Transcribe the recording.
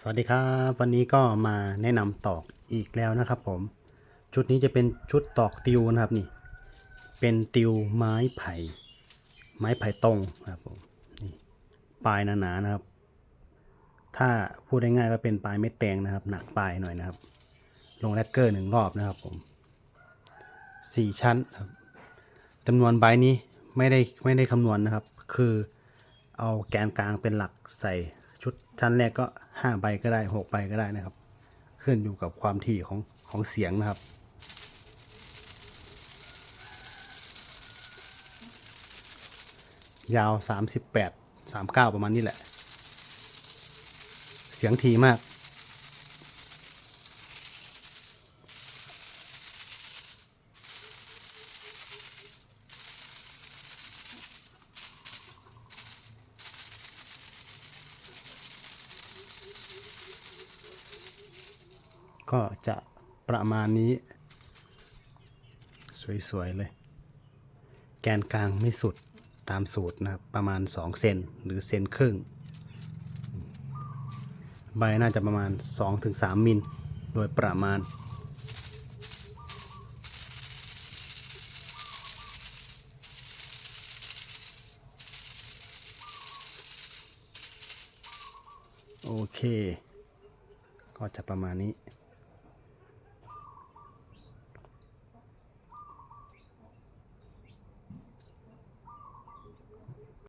สวัสดีครับวันนี้ก็มาแนะนำตอกอีกแล้วนะครับผม ชุดนี้จะเป็นชุดตอกติวนะครับนี่ เป็นติวไม้ไผ่ ไม้ไผ่ตรงนะครับผมนี่ปลายหนาๆนะครับ ถ้าพูดได้ง่ายก็เป็นปลายเม็ดแตงนะครับ หนักปลายหน่อยนะครับ ลงแลกเกอร์หนึ่งรอบนะครับผมสี่ชั้นครับจำนวนใบนี้ไม่ได้ไม่ได้คำนวณนะครับ คือเอาแกนกลางเป็นหลักใส่ ชุดชั้นแรกก็ห้าใบก็ได้หกใบก็ได้นะครับ ขึ้นอยู่กับความถี่ของของเสียงนะครับ ยาว 38 39 ประมาณนี้แหละ เสียงทีมาก ก็จะประมาณนี้ สวยๆเลย แกนกลางไม่สุดตามสูตรนะครับ ประมาณ 2 เซนหรือเซนครึ่ง ใบน่าจะประมาณ 2-3 มิลโดยประมาณโอเค ก็จะประมาณนี้